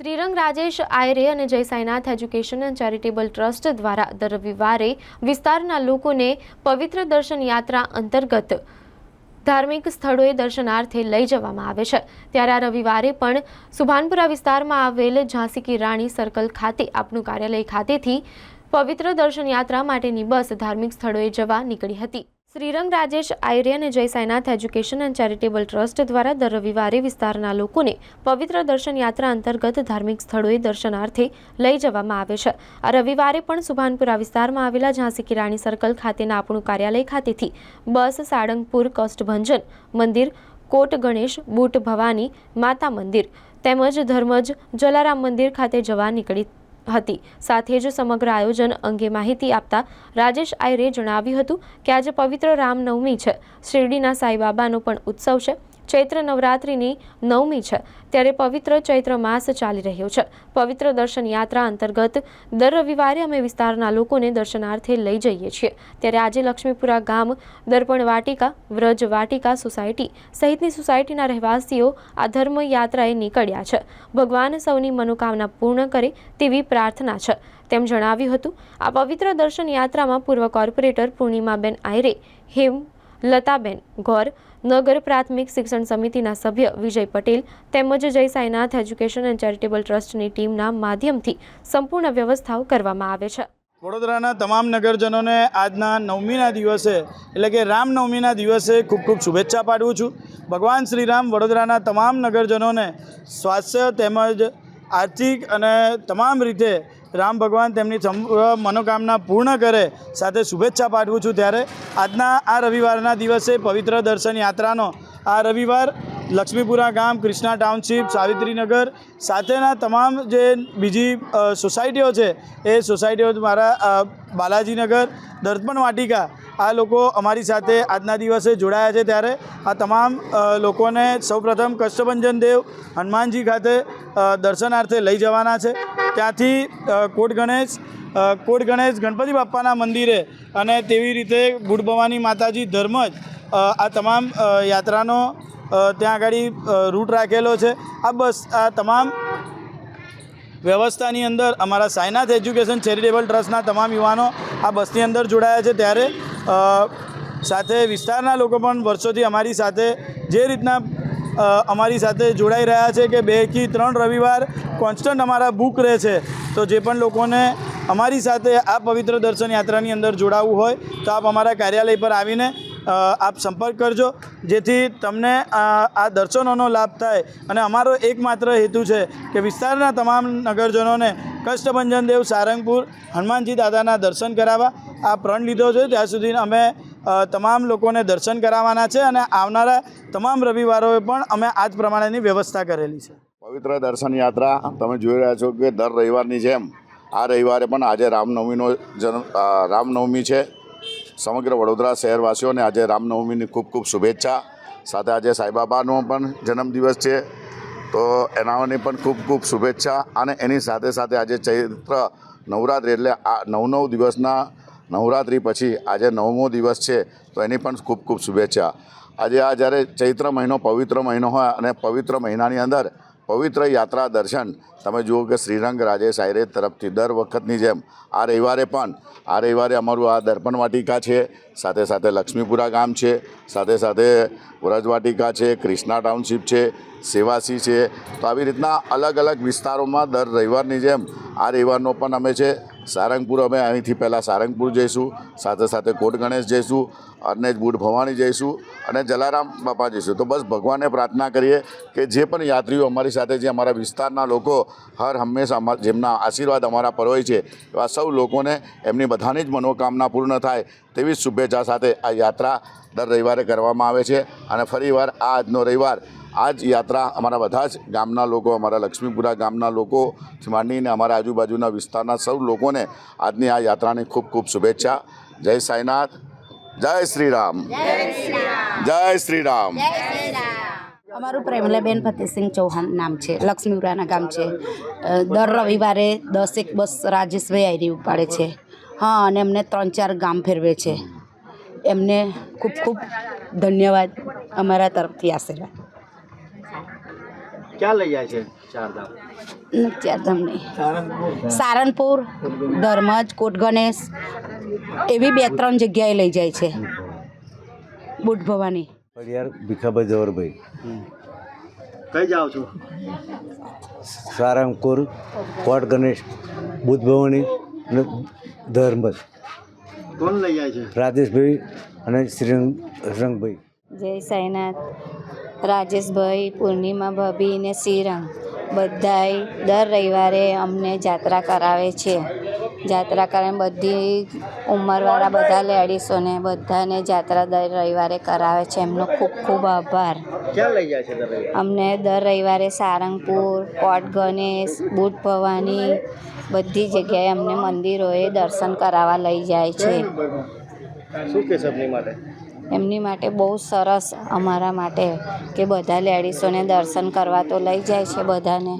શ્રીરંગ રાજેશ આયરે અને Jai Sainath education and charitable trust દ્વારા દર રવિવારે વિસ્તારના લોકોને પવિત્ર દર્શન યાત્રા અંતર્ગત ધાર્મિક સ્થળોએ દર્શનાર્થે લઈ જવામાં આવે છે. ત્યારે આ રવિવારે પણ સુભાનપુરા વિસ્તારમાં આવેલ ઝાંસી કી રાણી સર્કલ ખાતે, આપનું કાર્યાલય ખાતેથી પવિત્ર દર્શન યાત્રા માટેની બસ ધાર્મિક સ્થળોએ જવા નીકળી હતી. શ્રીરંગ રાજેશ આયરે અને Jai Sainath education and charitable trust દ્વારા દર રવિવારે વિસ્તારના લોકોને પવિત્ર દર્શન યાત્રા અંતર્ગત ધાર્મિક સ્થળોએ દર્શનાર્થે લઈ જવામાં આવે છે. આ રવિવારે પણ સુભાનપુરા વિસ્તારમાં આવેલા ઝાંસી કી રાણી સર્કલ ખાતેના આપણું કાર્યાલય ખાતેથી બસ, સાળંગપુર, કષ્ટભંજન મંદિર, કોટ ગણેશ, બૂટ ભવાની, માતા મંદિર તેમજ ધર્મજ જલારામ મંદિર ખાતે જવા નીકળી હતી. સાથે જ સમગ્ર આયોજન અંગે માહિતી આપતા રાજેશ આયરે જણાવ્યું હતું કે આજે પવિત્ર રામનવમી છે. શિરડીના સાંઈબાબાનો પણ ઉત્સવ છે. ચૈત્ર નવરાત્રિની નવમી છે. ત્યારે પવિત્ર ચૈત્ર માસ ચાલી રહ્યો છે. પવિત્ર દર્શન યાત્રા અંતર્ગત દર રવિવારે અમે વિસ્તારના લોકોને દર્શનાર્થે લઈ જઈએ છીએ. ત્યારે આજે લક્ષ્મીપુરા ગામ, દર્પણ વાટિકા, વ્રજ વાટિકા સોસાયટી સહિતની સોસાયટીના રહેવાસીઓ આ ધર્મ યાત્રાએ નીકળ્યા છે. ભગવાન સૌની મનોકામના પૂર્ણ કરે તેવી પ્રાર્થના છે. તેમ જણાવ્યું હતું, આ પવિત્ર દર્શન યાત્રામાં પૂર્વ કોર્પોરેટર પૂર્ણિમાબેન આયરે, હેમ લતાબેન. ગોર નગર પ્રાથમિક શિક્ષણ સમિતિના સભ્ય વિજય પટેલ તેમજ જય સાઈનાથ એજ્યુકેશન એન્ડ ચેરિટેબલ ટ્રસ્ટની ટીમના માધ્યમથી સંપૂર્ણ વ્યવસ્થાઓ કરવામાં આવે છે. વડોદરાના તમામ નગરજનોને આજના નવમીના દિવસે, એટલે કે રામનવમીના દિવસે ખૂબ ખૂબ શુભેચ્છા પાઠવું છું. ભગવાન શ્રીરામ વડોદરાના તમામ નગરજનોને સ્વાસ્થ્ય તેમજ આર્થિક અને તમામ રીતે રામ ભગવાન તેમની મનોકામના પૂર્ણ કરે સાથે શુભેચ્છા પાઠવું છું ત્યારે. આજના, આ રવિવારના દિવસે પવિત્ર દર્શન યાત્રાનો આ રવિવાર લક્ષ્મીપુરા ગામ, કૃષ્ણા ટાઉનશીપ, સાવિત્રીનગર સાથેના તમામ જે બીજી સોસાયટીઓ છે એ સોસાયટીઓ મારા બાલાજીનગર, દર્પણ વાટિકા આ લોકો અમારી સાથે આજના દિવસે જોડાયા છે ત્યારે આ તમામ લોકોને સૌપ્રથમ કષ્ટભંજન દેવ હનુમાનજી ખાતે દર્શનાર્થે લઈ જવાના છે. ત્યાંથી કોટ ગણેશ કોટ ગણેશ ગણપતિ બાપ્પાના મંદિરે અને તેવી રીતે ગુડ ભવાની માતાજી ધર્મ જ આ તમામ યાત્રાનો ત્યાં આગળ રૂટ રાખેલો છે. આ બસ, આ તમામ વ્યવસ્થાની અંદર અમારા સાયનાથ એજ્યુકેશન ચેરિટેબલ ટ્રસ્ટના તમામ યુવાનો આ બસની અંદર જોડાયા છે. ત્યારે સાથે વિસ્તારના લોકો પણ વર્ષોથી અમારી સાથે જે રીતના અમારી સાથે જોડાઈ રહ્યા છે કે બેથી ત્રણ રવિવાર કોન્સ્ટન્ટ અમારા બુક રહે છે, તો જે પણ લોકોને અમારી સાથે આ પવિત્ર દર્શન યાત્રાની અંદર જોડાવવું હોય, તો આપ અમારા કાર્યાલય પર આવીને આપ સંપર્ક કરજો, જેથી તમને આ દર્શનોનો લાભ થાય. અને અમારો એકમાત્ર હેતુ છે કે વિસ્તારના તમામ નગરજનોને કષ્ટભંજન દેવ સારંગપુર, હનુમાનજી દાદાના દર્શન કરાવવા. આ પ્રણ લીધો છે. ત્યાં સુધી અમે તમામ લોકોને દર્શન કરાવવાના છે અને આવનારા તમામ રવિવારોએ પણ અમે આ જ પ્રમાણેની વ્યવસ્થા કરેલી છે. પવિત્ર દર્શન યાત્રા, તમે જોઈ રહ્યા છો કે દર રવિવારની જેમ આ રવિવારે પણ આજે રામનવમીનો જન્મ રામનવમી છે. સમગ્ર વડોદરા શહેરવાસીઓને આજે રામનવમીની ખૂબ ખૂબ શુભેચ્છા. સાથે આજે સાંઈબાબાનો પણ જન્મદિવસ છે. તો એનાની પણ ખૂબ ખૂબ શુભેચ્છા અને એની સાથે સાથે આજે ચૈત્ર નવરાત્રિ એટલે આ નવ નવ દિવસના નવરાત્રિ પછી આજે નવમો દિવસ છે, તો એની પણ ખૂબ ખૂબ શુભેચ્છા. આજે આ જ્યારે ચૈત્ર મહિનો પવિત્ર મહિનો હોય અને પવિત્ર મહિનાની અંદર પવિત્ર યાત્રા દર્શન. તમે જુઓ કે શ્રીરંગ રાજેશ આયરે તરફથી દર વખતની જેમ આ રવિવારે પણ, આ રવિવારે અમારું આ દર્પણ વાટિકા છે, સાથે સાથે લક્ષ્મીપુરા ગામ છે, સાથે સાથે વ્રજવાટિકા છે ક્રિષ્ના ટાઉનશીપ છે, સેવાસી છે. તો આવી રીતના અલગ અલગ વિસ્તારોમાં દર રવિવારની જેમ આ રવિવારનો પણ અમે છે સારંગપુર અમે અહીંથી પહેલાં સારંગપુર જઈશું, સાથે સાથે કોટ ગણેશ જઈશું, અને બુટ ભવાની જઈશું, અને જલારામ બાપા જઈશું. તો બસ ભગવાનને પ્રાર્થના કરીએ કે જે પણ યાત્રીઓ અમારી સાથે, જે અમારા વિસ્તારના લોકો હર હંમેશા જેમના આશીર્વાદ અમારા પર હોય છે, એવા સૌ લોકોને એમની બધાની જ મનોકામના પૂર્ણ થાય તેવી જ શુભેચ્છા સાથે આ યાત્રા દર રવિવારે કરવામાં આવે છે. અને ફરીવાર આ આજનો રવિવાર આ જ યાત્રા અમારા બધા જ ગામના લોકો અમારા લક્ષ્મીપુરા ગામના લોકોથી માંડીને અમારા આજુબાજુના વિસ્તારના સૌ લોકોને આજની આ યાત્રાની ખૂબ ખૂબ શુભેચ્છા. જય સાંઈનાથ. જય શ્રી રામ જય શ્રી રામ અમારું પ્રેમલાબેન ફતેહસિંહ ચૌહાણ નામ છે લક્ષ્મીપુરાના ગામ છે. દર રવિવારે દસેક બસ રાજેશભાઈ આયરી ઉપાડે છે. હા અને એમને ત્રણ ચાર ગામ ફેરવે છે. એમને ખૂબ ખૂબ ધન્યવાદ અમારા તરફથી આશીર્વાદ. ક્યાં લઈ જાય છે ચારધામ? ચારધામ નહીં. સારંગપુર ધર્મજ કોટ ગણેશ એવી બે ત્રણ જગ્યાએ લઈ જાય છે. બુટ ભવાની. પડિયાર ભીખાભાઈ જવરભાઈ. કઈ જાઓ છો? સારંગપુર કોટ ગણેશ બુદ્ધ ભવાની અને ધર્મજ. કોણ લઈ જાય છે? રાજેશભાઈ અને શ્રીરંગ રંગભાઈ જય સાઈનાથ. રાજેશભાઈ પૂર્ણિમા ભાભી ને શ્રીરંગ બધાય દર રવિવારે અમને જાત્રા કરાવે છે. જાત્રા કરે બધી ઉંમરવાળા બધા લેડીસોને બધાને જાત્રા દર રવિવારે કરાવે છે. એમનો ખૂબ ખૂબ આભાર. ક્યાં લઈ જાય છે દરેક અમને દર રવિવારે સારંગપુર કોટ ગણેશ બુટ ભવાની બધી જગ્યાએ અમને મંદિરોએ દર્શન કરાવવા લઈ જાય છે. શું કહેશો માટે? એમની માટે બહુ સરસ અમારા માટે કે બધા લેડીસોને દર્શન કરવા તો લઈ જાય છે બધાને.